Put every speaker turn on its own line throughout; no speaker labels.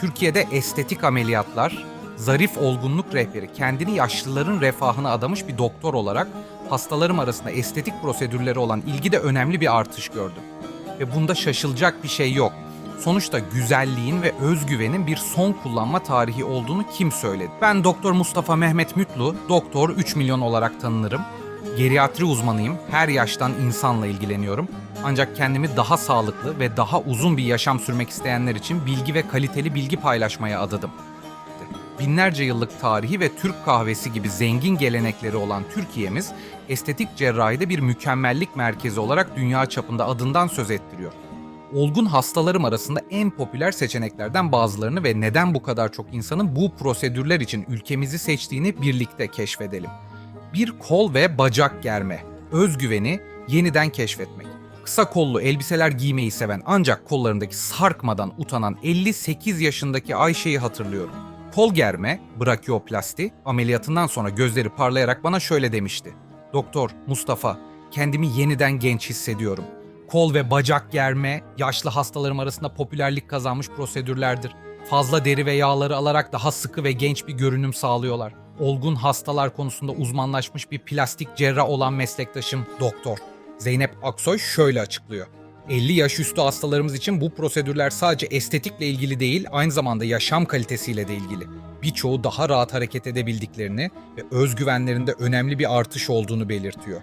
Türkiye'de estetik ameliyatlar, zarif olgunluk rehberi kendini yaşlıların refahına adamış bir doktor olarak hastalarım arasında estetik prosedürleri olan ilgide önemli bir artış gördüm. Ve bunda şaşılacak bir şey yok. Sonuçta güzelliğin ve özgüvenin bir son kullanma tarihi olduğunu kim söyledi? Ben Doktor Mustafa Mehmet Mütlu, Doktor 3 milyon olarak tanınırım. Geriatri uzmanıyım. Her yaştan insanla ilgileniyorum. Ancak kendimi daha sağlıklı ve daha uzun bir yaşam sürmek isteyenler için bilgi ve kaliteli bilgi paylaşmaya adadım. Binlerce yıllık tarihi ve Türk kahvesi gibi zengin gelenekleri olan Türkiye'miz estetik cerrahide bir mükemmellik merkezi olarak dünya çapında adından söz ettiriyor. Olgun hastalarım arasında en popüler seçeneklerden bazılarını ve neden bu kadar çok insanın bu prosedürler için ülkemizi seçtiğini birlikte keşfedelim. Bir kol ve bacak germe, özgüveni yeniden keşfetmek. Kısa kollu elbiseler giymeyi seven ancak kollarındaki sarkmadan utanan 58 yaşındaki Ayşe'yi hatırlıyorum. Kol germe, brakioplasti, ameliyatından sonra gözleri parlayarak bana şöyle demişti. Doktor, Mustafa, kendimi yeniden genç hissediyorum. Kol ve bacak germe, yaşlı hastalarım arasında popülerlik kazanmış prosedürlerdir. Fazla deri ve yağları alarak daha sıkı ve genç bir görünüm sağlıyorlar. Olgun hastalar konusunda uzmanlaşmış bir plastik cerrah olan meslektaşım doktor. Zeynep Aksoy şöyle açıklıyor. 50 yaş üstü hastalarımız için bu prosedürler sadece estetikle ilgili değil, aynı zamanda yaşam kalitesiyle de ilgili. Birçoğu daha rahat hareket edebildiklerini ve özgüvenlerinde önemli bir artış olduğunu belirtiyor.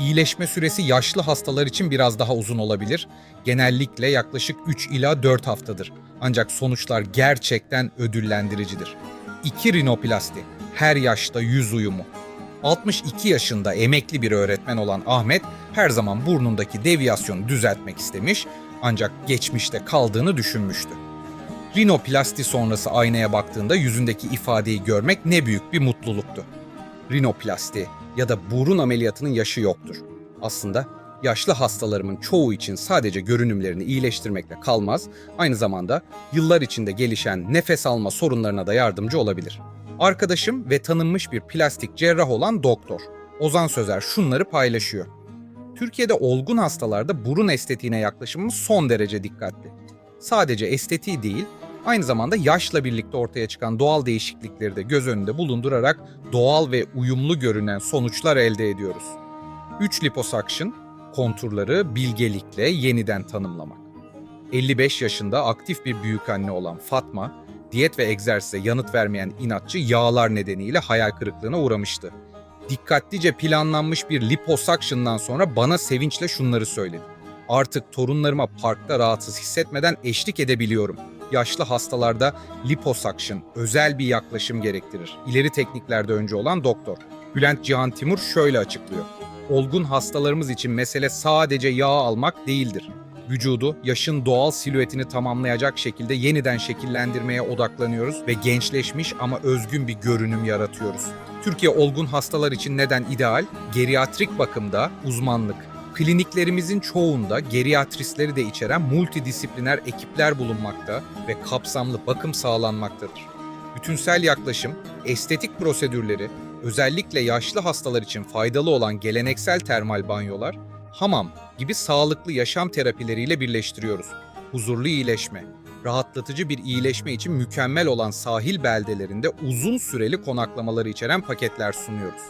İyileşme süresi yaşlı hastalar için biraz daha uzun olabilir. Genellikle yaklaşık 3 ila 4 haftadır. Ancak sonuçlar gerçekten ödüllendiricidir. 2 rinoplasti, her yaşta yüz uyumu. 62 yaşında emekli bir öğretmen olan Ahmet her zaman burnundaki deviyasyonu düzeltmek istemiş ancak geçmişte kaldığını düşünmüştü. Rinoplasti sonrası aynaya baktığında yüzündeki ifadeyi görmek ne büyük bir mutluluktu. Rinoplasti ya da burun ameliyatının yaşı yoktur. Aslında yaşlı hastalarımın çoğu için sadece görünümlerini iyileştirmekle kalmaz, aynı zamanda yıllar içinde gelişen nefes alma sorunlarına da yardımcı olabilir. Arkadaşım ve tanınmış bir plastik cerrah olan doktor Ozan Sözer şunları paylaşıyor. Türkiye'de olgun hastalarda burun estetiğine yaklaşımımız son derece dikkatli. Sadece estetiği değil, aynı zamanda yaşla birlikte ortaya çıkan doğal değişiklikleri de göz önünde bulundurarak doğal ve uyumlu görünen sonuçlar elde ediyoruz. 3 liposuction, konturları bilgelikle yeniden tanımlamak. 55 yaşında aktif bir büyükanne olan Fatma, diyet ve egzersize yanıt vermeyen inatçı yağlar nedeniyle hayal kırıklığına uğramıştı. Dikkatlice planlanmış bir liposuction'dan sonra bana sevinçle şunları söyledi. Artık torunlarıma parkta rahatsız hissetmeden eşlik edebiliyorum. Yaşlı hastalarda liposuction özel bir yaklaşım gerektirir. İleri tekniklerde önce olan doktor. Bülent Cihan Timur şöyle açıklıyor. Olgun hastalarımız için mesele sadece yağ almak değildir vücudu yaşın doğal silüetini tamamlayacak şekilde yeniden şekillendirmeye odaklanıyoruz ve gençleşmiş ama özgün bir görünüm yaratıyoruz. Türkiye olgun hastalar için neden ideal? Geriatrik bakımda uzmanlık. Kliniklerimizin çoğunda geriatristleri de içeren multidisipliner ekipler bulunmakta ve kapsamlı bakım sağlanmaktadır. Bütünsel yaklaşım, estetik prosedürleri, özellikle yaşlı hastalar için faydalı olan geleneksel termal banyolar, hamam gibi sağlıklı yaşam terapileriyle birleştiriyoruz. Huzurlu iyileşme, rahatlatıcı bir iyileşme için mükemmel olan sahil beldelerinde uzun süreli konaklamaları içeren paketler sunuyoruz.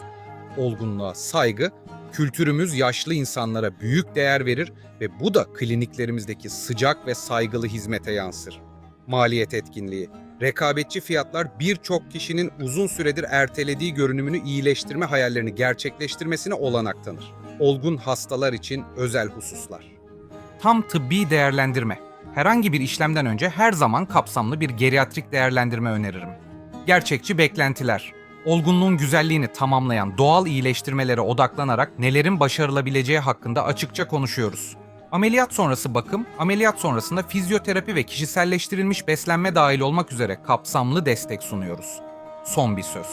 Olgunluğa saygı, kültürümüz yaşlı insanlara büyük değer verir ve bu da kliniklerimizdeki sıcak ve saygılı hizmete yansır. Maliyet etkinliği, rekabetçi fiyatlar birçok kişinin uzun süredir ertelediği görünümünü iyileştirme hayallerini gerçekleştirmesine olanak tanır olgun hastalar için özel hususlar. Tam tıbbi değerlendirme. Herhangi bir işlemden önce her zaman kapsamlı bir geriatrik değerlendirme öneririm. Gerçekçi beklentiler. Olgunluğun güzelliğini tamamlayan doğal iyileştirmelere odaklanarak nelerin başarılabileceği hakkında açıkça konuşuyoruz. Ameliyat sonrası bakım, ameliyat sonrasında fizyoterapi ve kişiselleştirilmiş beslenme dahil olmak üzere kapsamlı destek sunuyoruz. Son bir söz.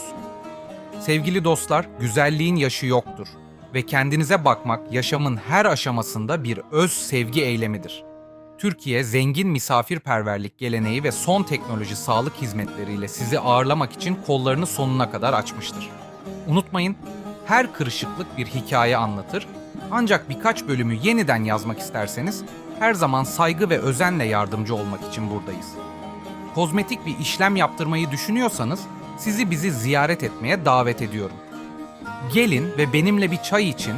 Sevgili dostlar, güzelliğin yaşı yoktur ve kendinize bakmak yaşamın her aşamasında bir öz sevgi eylemidir. Türkiye zengin misafirperverlik geleneği ve son teknoloji sağlık hizmetleriyle sizi ağırlamak için kollarını sonuna kadar açmıştır. Unutmayın, her kırışıklık bir hikaye anlatır. Ancak birkaç bölümü yeniden yazmak isterseniz her zaman saygı ve özenle yardımcı olmak için buradayız. kozmetik bir işlem yaptırmayı düşünüyorsanız sizi bizi ziyaret etmeye davet ediyorum. Gelin ve benimle bir çay için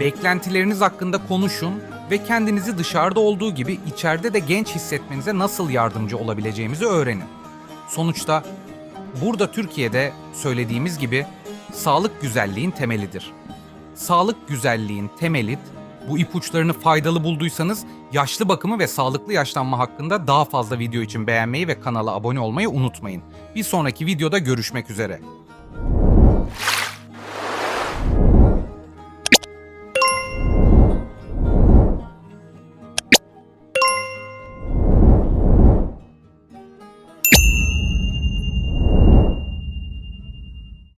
beklentileriniz hakkında konuşun ve kendinizi dışarıda olduğu gibi içeride de genç hissetmenize nasıl yardımcı olabileceğimizi öğrenin. Sonuçta burada Türkiye'de söylediğimiz gibi sağlık güzelliğin temelidir. Sağlık güzelliğin temeli bu ipuçlarını faydalı bulduysanız yaşlı bakımı ve sağlıklı yaşlanma hakkında daha fazla video için beğenmeyi ve kanala abone olmayı unutmayın. Bir sonraki videoda görüşmek üzere.